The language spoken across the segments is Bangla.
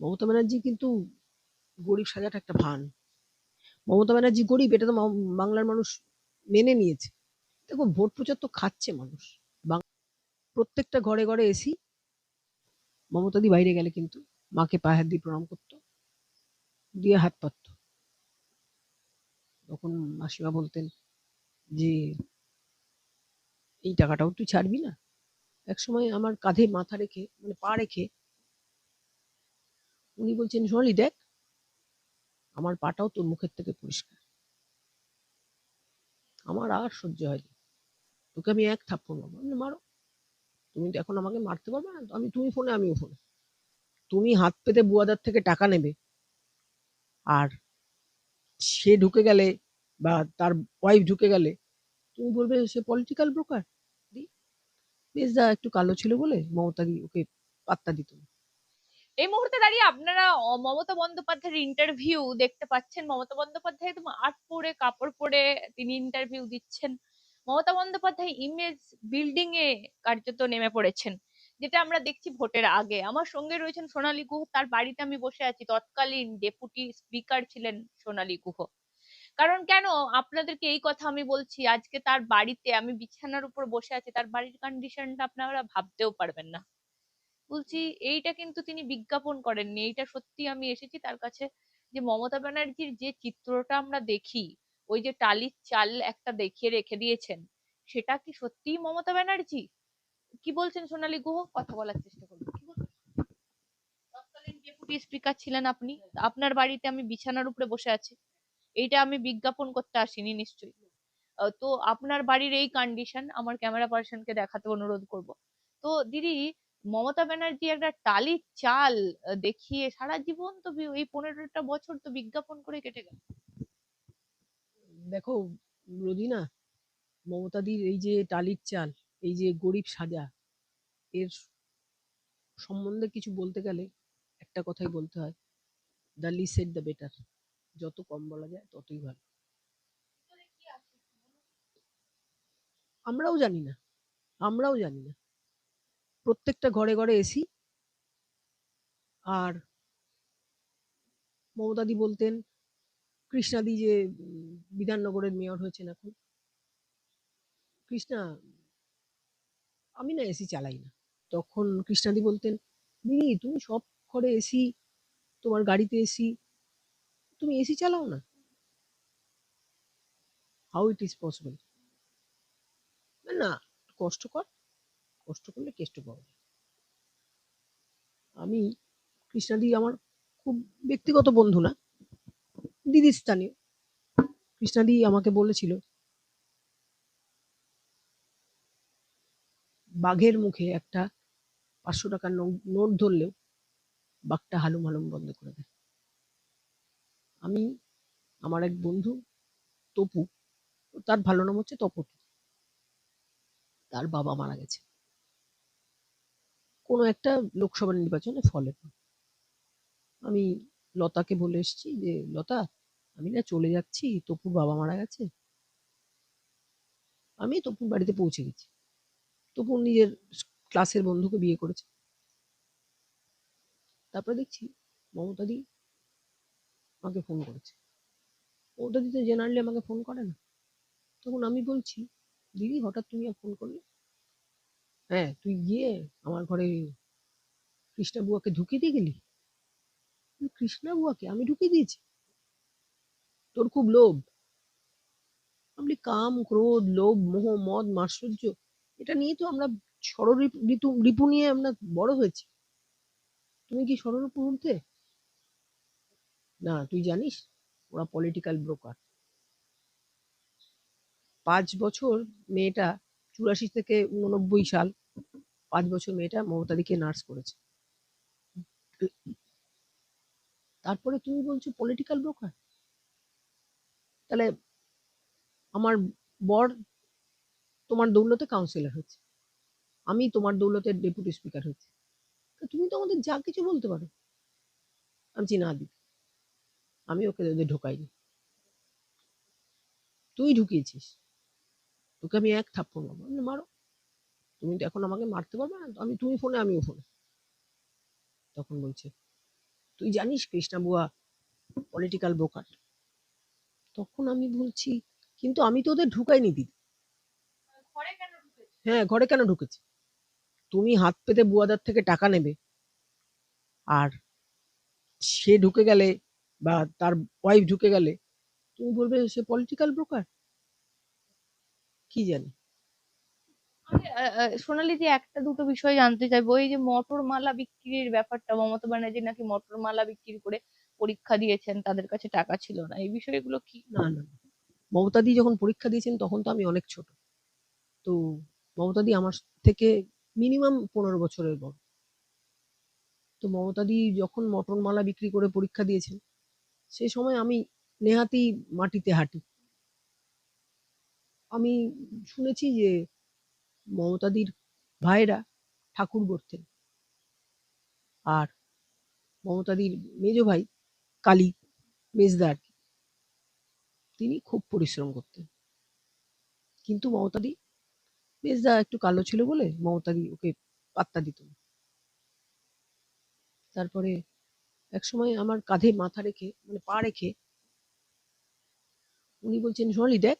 মমতা ব্যানার্জি কিন্তু গরিব সাজাটা একটা ভান। মমতা ব্যানার্জি গরিব, এটা তো বাংলার মানুষ মেনে নিয়েছে। দেখো ভোট প্রচার তো খাচ্ছে মানুষ। প্রত্যেকটা ঘরে ঘরে এসি মমতাদি বাইরে গেলে কিন্তু মাকে পায়ে হাত দিয়ে প্রণাম করতো, দিয়ে হাত পাততো। তখন মাসিমা বলতেন যে, এই টাকাটাও তুই ছাড়বি না। এক সময় আমার কাঁধে মাথা রেখে মানে পা রেখে উনি বলছেন সোনালি দেখ, আমার পাটাও তোর মুখের থেকে পরিষ্কার। আমার আর সহ্য হয়নি। তোকে আমি এক থাপ্পড় মারবো। মারো। তুমি তো এখন আমাকে মারতে পারবে না আমি, তুমি ফোনে, আমিও ফোনে। তুমি হাত পেতে বুয়াদার থেকে টাকা নেবে আর সে ঢুকে গেলে বা তার ওয়াইফ ঢুকে গেলে তুমি বলবে সে পলিটিক্যাল ব্রোকার বেশ দা একটু কালো ছিল বলে মমতা দি ওকে পাত্তা দিত না। এই মুহূর্তে দাঁড়িয়ে আপনারা মমতা বন্দ্যোপাধ্যায়ের ইন্টারভিউ দেখতে পাচ্ছেন। মমতা বন্দ্যোপাধ্যায় একদম আট পরে, কাপড় পরে তিনি ইন্টারভিউ দিচ্ছেন। মমতা বন্দ্যোপাধ্যায় ইমেজ বিল্ডিং এ কার্যত নেমে পড়েছেন, যেটা আমরা দেখছি ভোটের আগে। আমার সঙ্গে রয়েছেন সোনালী গুহ, তার বাড়িতে আমি বসে আছি। তৎকালীন ডেপুটি স্পিকার ছিলেন সোনালী গুহ। কারণ কেন? আপনাদেরকে এই কথা আমি বলছি, আজকে তার বাড়িতে আমি বিছানার উপর বসে আছি, তার বাড়ির কন্ডিশনটা আপনারা ভাবতেও পারবেন না। বলছি, এইটা কিন্তু তিনি বিজ্ঞাপন করেননি। এইটা সত্যি আমি এসেছি তার কাছে যে মমতা ব্যানার্জির যে চিত্রটা আমরা দেখি, ওই যে টালির চাল একটা দেখিয়ে রেখে দিয়েছেন, সেটা কি সত্যিই মমতা ব্যানার্জি? কি বলছেন সোনালী গুহ? কথা বলার চেষ্টা করুন। ডেপুটি স্পিকার ছিলেন আপনি। আপনার বাড়িতে আমি বিছানার উপরে বসে আছি। এইটা আমি বিজ্ঞাপন করতে আসিনি নিশ্চয়ই। তো আপনার বাড়ির এই কন্ডিশন আমার ক্যামেরা পার্সনকে দেখাতে অনুরোধ করব। তো দিদি মমতা ব্যানার্জি একটা টালির চাল দেখিয়ে সারা জীবন তো এই পনেরোটা বছর তো বিজ্ঞাপন করে কেটে গেল। দেখো রোজিনা মমতাদির এই যে টালির চাল এই যে গরিব সাজা এর সম্বন্ধে কিছু বলতে গেলে একটা কথাই বলতে হয় দ্য লিসেড দ্য বেটার। যত কম বলা যায় ততই ভালো। আমরাও জানি না আমরাও জানি না। প্রত্যেকটা ঘরে ঘরে এসি আর মমতাদি বলতেন, কৃষ্ণাদি যে বিধাননগরের মেয়র হয়েছেন এখন। কৃষ্ণা, আমি না এসি চালাই না। তখন কৃষ্ণাদি বলতেন, দিদি, তুমি সব ঘরে এসি তোমার গাড়িতে এসি তুমি এসি চালাও না? হাউ ইট ইজ পসিবল না, কষ্ট কর। কষ্ট করলে কেষ্ট পাওয়া যায়। আমি কৃষ্ণাদি আমার খুব ব্যক্তিগত বন্ধু না দিদির স্থানীয়। কৃষ্ণাদি আমাকে বলেছিল, বাঘের মুখে একটা পাঁচশো টাকার নোট ধরলেও বাঘটা হালুম হালুম বন্ধ করে দেয়। আমি, আমার এক বন্ধু তপু, তার ভালো নাম হচ্ছে তপতু। তার বাবা মারা গেছে। কোনো একটা লোকসভা নির্বাচনে পর। আমি লতাকে বলে এসেছি যে, লতা, আমি না চলে যাচ্ছি, তপুর বাবা মারা গেছে। আমি তপুর বাড়িতে পৌঁছে গেছি। তপুর নিজের ক্লাসের বন্ধুকে বিয়ে করেছে। তারপরে দেখছি মমতাদি আমাকে ফোন করেছে। মমতাদি তো জেনারেলি আমাকে ফোন করে না। তখন আমি বলছি, দিদি, হঠাৎ তুমি ফোন করলে? হ্যাঁ তুই গিয়ে আমার ঘরে কৃষ্ণা বুয়াকে ঢুকিয়ে দিয়ে গেলি? কৃষ্ণা বুয়াকে? আমি ঢুকিয়ে দিয়েছি। তোর খুব লোভ। বলি, কাম ক্রোধ লোভ মোহ মদ মাৎসর্য এটা নিয়ে তো আমরা ষড় ঋতু রিপু নিয়ে আমরা বড় হয়েছি। তুমি কি ষড়রিপুর ঊর্ধ্বে? না তুই জানিস ওরা পলিটিক্যাল ব্রোকার পাঁচ বছর মেয়েটা চুরাশি থেকে উননব্বই সাল পাঁচ বছর মেয়েটা মমতাদিকে নার্স করেছে। তারপরে তুমি বলছো পলিটিক্যাল ব্রোকার তাহলে আমার বর তোমার দৌলতে কাউন্সিলর হচ্ছে। আমি তোমার দৌলতে ডেপুটি স্পিকার হচ্ছে। তো তুমি তো আমাদের যা কিছু বলতে পারো। আমি বলছি, না দি আমি ওকে ওদের ঢোকাইনি। তুই ঢুকিয়েছিস। তোকে আমি এক থাপ্পড় মারো। তুমি তো এখন আমাকে মারতে পারবে না আমি তুমি ফোনে আমিও ফোনে তখন বলছে তুই জানিস কৃষ্ণা বুয়া পলিটিক্যাল ব্রোকার তখন আমি বলছি কিন্তু আমি তো ওদের ঢুকাইনি দিদি। হ্যাঁ ঘরে কেন ঢুকেছে? তুমি হাত পেতে বুয়াদার থেকে টাকা নেবে আর সে ঢুকে গেলে বা তার ওয়াইফ ঢুকে গেলে তুমি বলবে সে পলিটিক্যাল ব্রোকার কি জানি। সোনালি যে একটা দুটো বিষয় জানতে চাইব, এই যে মটর মালা বিক্রির ব্যাপারটা, মমতা ব্যানার্জি নাকি মটর মালা বিক্রি করে পরীক্ষা দিয়েছেন, তাদের কাছে টাকা ছিল না, এই বিষয়গুলো কি? না না। মমতাদি যখন পরীক্ষা দিয়েছেন, তখন তো আমি অনেক ছোট। তো মমতাদি আমার থেকে মিনিমাম পনেরো বছরের বড়। তো মমতাদি যখন মটর মালা বিক্রি করে পরীক্ষা দিয়েছেন, সে সময় আমি নেহাতি মাটিতে হাঁটি। আমি শুনেছি যে মমতাদির ভাইরা ঠাকুর করতেন আর মমতাদির মেজ ভাই কালী মেজদা আর কি, তিনি খুব পরিশ্রম করতেন। কিন্তু মমতাদি মেজদা একটু কালো ছিল বলে মমতাদি ওকে পাত্তা দিত তারপরে এক সময় আমার কাঁধে মাথা রেখে মানে পা রেখে উনি বলছেন সোনালি দেখ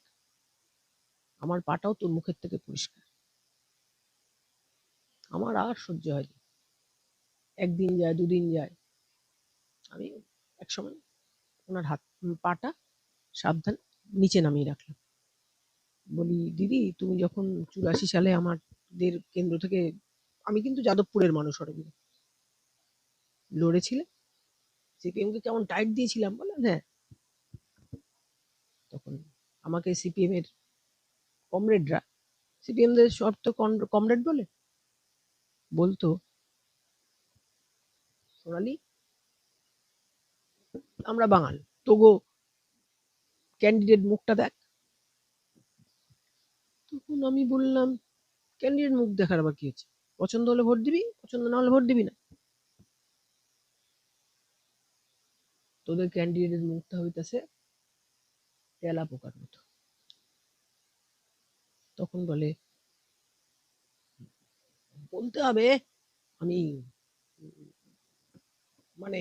আমার পাটাও তোর মুখের থেকে পরিষ্কার। আমার আর সহ্য হয়নি। একদিন যায়, দুদিন যায়। আমি এক সময় ওনার হাত, পাটা সাবধান নিচে নামিয়ে রাখলাম। বলি, দিদি, তুমি যখন চুরাশি সালে আমাদের কেন্দ্র থেকে, আমি কিন্তু যাদবপুরের মানুষ অরবিন্দ লড়েছিলে? সিপিএম কে কেমন টাইট দিয়েছিলাম? বললেন হ্যাঁ। তখন আমাকে সিপিএম এর কমরেডরা সিপিএম দের সব তো কমরেড বলে। বলতো? সোনালি? আমরা বাঙাল। তবু ক্যান্ডিডেট মুখটা দেখ। তখন আমি বললাম ক্যান্ডিডেট মুখ দেখার আবার কি হচ্ছে? পছন্দ হলে ভোট দিবি, পছন্দ না হলে ভোট দিবি না। তোদের ক্যান্ডিডেটের মুখটা হইতেছে তেলা পোকার মতো। তখন বলে বলতে হবে, আমি মানে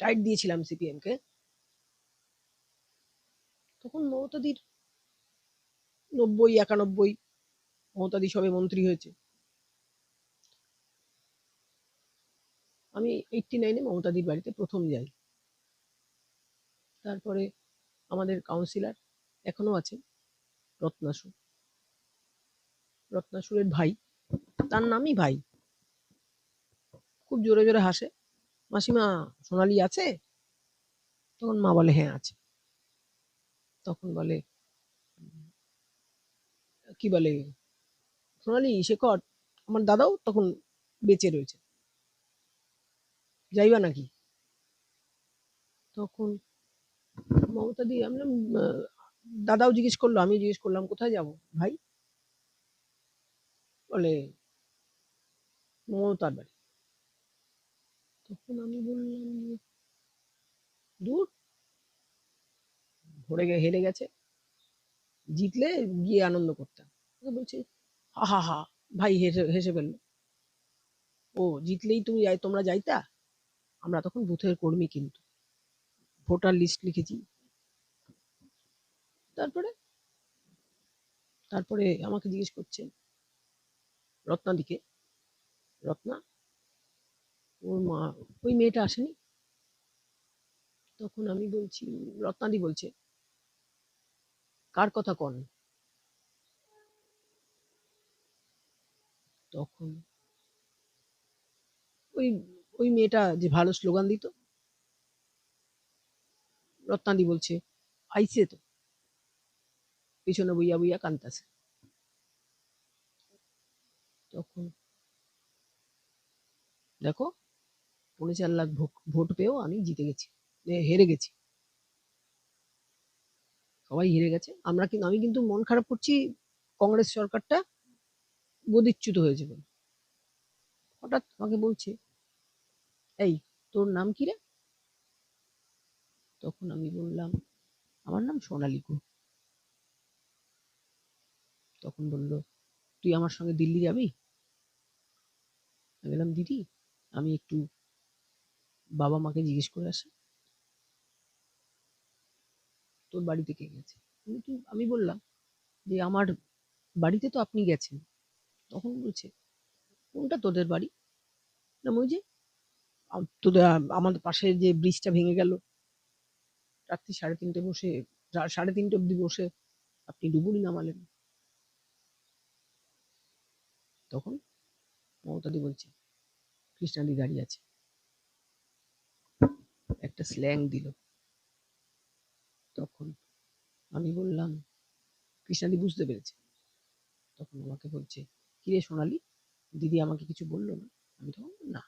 টাইট দিয়েছিলাম সিপিএম কে। তখন মমতাদির নব্বই, একানব্বই, মমতাদি সবে মন্ত্রী হয়েছে। আমি এইটটি নাইনে মমতাদির বাড়িতে প্রথম যাই। তারপরে আমাদের কাউন্সিলর এখনও আছে রত্নাসুর। রত্নাসুরের ভাই। তার নামই ভাই। খুব জোরে জোরে হাসে। মাসিমা সোনালি আছে? তখন মা বলে হ্যাঁ আছে। তখন বলে, কি বলে? সোনালি শেখর আমার দাদাও তখন বেঁচে রয়েছে। যাইবা নাকি? তখন মমতা দি, আমি দাদাও জিজ্ঞেস করল আমি জিজ্ঞেস করলাম, কোথায় যাব? ভাই বলে, মমতার বাড়ি। তখন আমি বললাম দূর। ভরে গে, হেরে গেছে। জিতলে গিয়ে আনন্দ করতাম। বলছে, হা হা হা, ভাই হেসে হেসে ফেলল। ও, জিতলেই তুমি যাই, তোমরা যাইতা? আমরা তখন বুথের কর্মী কিন্তু। ভোটার লিস্ট লিখেছি। তারপরে? তারপরে আমাকে জিজ্ঞেস করছে রত্নাদিকে রত্না? ওর মা, ওই মেয়েটা আসেনি? তখন আমি বলছি, রত্নাদি বলছে, কার কথা কন? তখন ওই ওই মেয়েটা যে ভালো স্লোগান দিত, রত্নাদি বলছে, আইসে তো, পিছনে বইয়া বইয়া কান্তাছে। তখন। দেখো, পৌনে চার লাখ ভোট- পেয়েও আমি জিতে গেছি হেরে গেছি। সবাই হেরে গেছে। আমরা কিন্তু আমি কিন্তু মন খারাপ করছি, কংগ্রেস সরকারটা গদিচ্যুত হয়েছে বলে। হঠাৎ আমাকে বলছে, এই, তোর নাম কি রে? তখন আমি বললাম, আমার নাম সোনালী গুহ। তখন বলল, তুই আমার সঙ্গে দিল্লি যাবি? আমি বললাম দিদি, আমি একটু বাবা মাকে জিজ্ঞেস করে আসে। তোর বাড়িতে কে গেছে? কিন্তু আমি বললাম যে, আমার বাড়িতে তো আপনি গেছেন। তখন বলছে, কোনটা তোদের বাড়ি? না ওই যে তোদের, আম- আমাদের পাশে যে ব্রিজটা ভেঙে গেল। রাত্রি সাড়ে তিনটে বসে সাড়ে তিনটে অব্দি বসে আপনি ডুবুরি নামালেন। তখন মমতাদি বলছে কৃষ্ণাদি দাঁড়িয়ে আছে। একটা স্ল্যাং দিল। তখন আমি বললাম কৃষ্ণাদি বুঝতে পেরেছে। তখন আমাকে বলছে কিরে সোনালি? দিদি আমাকে কিছু বলল না? আমি তখন না।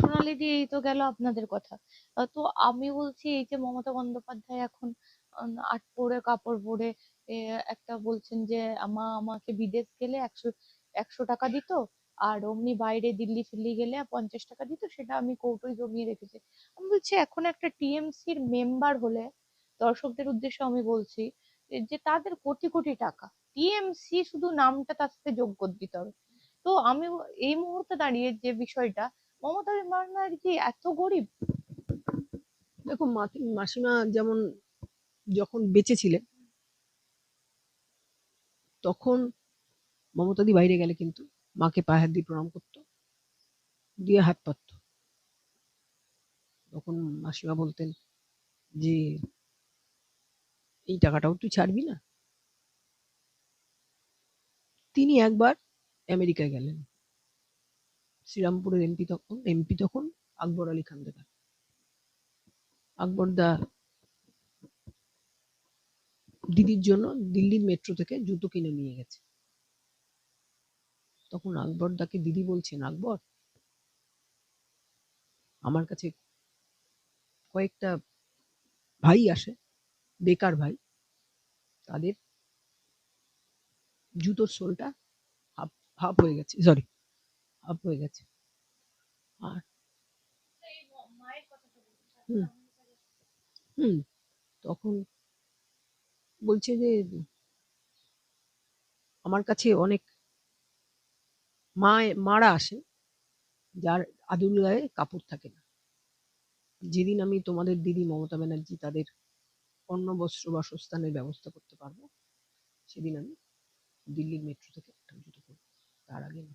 সোনালি দি, এই তো গেল আপনাদের কথা। তো আমি বলছি, এই যে মমতা বন্দ্যোপাধ্যায় এখন আট পরে কাপড় পরে একটা বলছেন যে আমা আমাকে বিদেশ গেলে একশো একশো টাকা দিত। আর অমনি বাইরে দিল্লি ফিল্লি গেলে পঞ্চাশ টাকা দিত, সেটা আমি কৌটোয় জমিয়ে রেখেছি। আমি বলছি, এখন একটা টিএমসির মেম্বার হলে দর্শকদের উদ্দেশ্যে আমি বলছি যে- তাদের কোটি কোটি টাকা টিএমসি শুধু নামটা তার সাথে যোগ করে দিতে হবে। তো আমি এই মুহূর্তে দাঁড়িয়ে যে বিষয়টা, মমতা ব্যানার্জি এত গরিব? দেখো মাসিমা যেমন যখন বেঁচে ছিলেন তখন মমতাদি বাইরে গেলে কিন্তু মাকে পায়ে হাত দিয়ে প্রণাম করতো, দিয়ে হাত পাততো। তখন মাসিমা বলতেন যে, এই টাকাটাও তুই ছাড়বি না? তিনি একবার আমেরিকায় গেলেন। শ্রীরামপুরের এমপি তখন এমপি তখন আকবর আলী খান্ডেকার আকবর দা দিদির জন্য দিল্লির মেট্রো থেকে জুতো কিনে নিয়ে গেছে। তখন আকবর দাকে দিদি বলছেন, আকবর! আমার কাছে কয়েকটা ভাই আসে, বেকার ভাই। তাদের জুতোর সোলটা হাফ হাফ হয়ে গেছে, সরি, হাফ হয়ে গেছে। আর হুম হুম, তখন বলছে যে, আমার কাছে অনেক মা মারা আসে, যার আদুল গায়ে কাপড় থাকে না। যেদিন আমি তোমাদের দিদি মমতা ব্যানার্জি তাদের অন্ন, বস্ত্র বাসস্থানের ব্যবস্থা করতে পারব, সেদিন আমি দিল্লির মেট্রো থেকে একটা জুতো করব তার আগে না।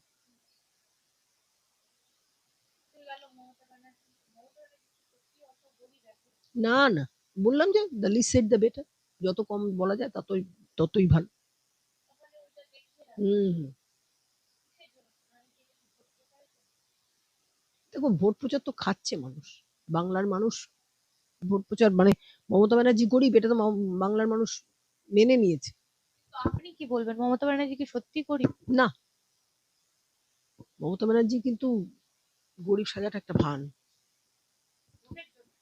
না না, বললাম যে the least said the better যত কম বলা যায় ততই ততই ভালো। হুম হুম। দেখো ভোট প্রচার তো খাচ্ছে মানুষ। বাংলার মানুষ ভোট প্রচার মানে মমতা ব্যানার্জি গরিব এটা তো বাংলার মানুষ মেনে নিয়েছে। আপনি কি বলবেন? মমতা ব্যানার্জি কি সত্যি গরিব? না। মমতা ব্যানার্জি কিন্তু গরিব সাজাটা একটা ভান।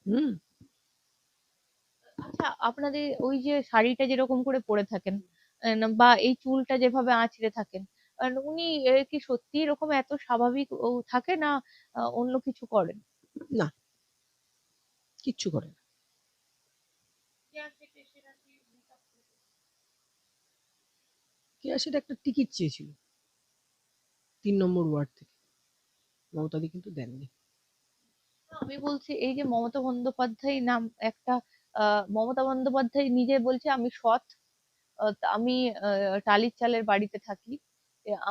হুম। আচ্ছা আপনাদের ওই যে শাড়িটা যেরকম করে পরে থাকেন বা এই চুলটা যেভাবে আঁচড়ে থাকেন উনি কি সত্যি এরকম এত স্বাভাবিক থাকে না অন্য কিছু করেন? না। কিচ্ছু করে না। কেয়া সেটা একটা টিকিট চেয়েছিল। তিন নম্বর ওয়ার্ড থেকে। মমতাদি কিন্তু দেননি। আমি বলছি এই যে মমতা বন্দ্যোপাধ্যায় নাম একটা মমতা বন্দ্যোপাধ্যায় নিজে বলছে আমি সৎ আমি টালির চালের বাড়িতে থাকি।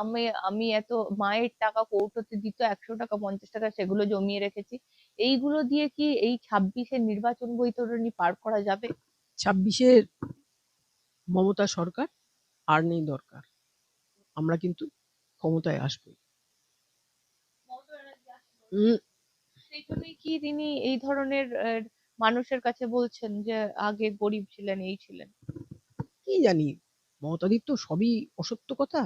আমি আমি এত মায়ের টাকা কৌটোতে দিত একশো টাকা পঞ্চাশ টাকা সেগুলো জমিয়ে রেখেছি। এইগুলো দিয়ে কি এই ছাব্বিশের নির্বাচন বৈতরণী পার করা যাবে? ছাব্বিশের মমতা সরকার আর নেই দরকার। আমরা কিন্তু ক্ষমতায় আসব সেই জন্যই কি তিনি এই ধরনের মানুষের কাছে বলছেন যে আগে গরিব ছিলেন এই ছিলেন? কি জানি? মমতাদির তো সবই অসত্য কথা।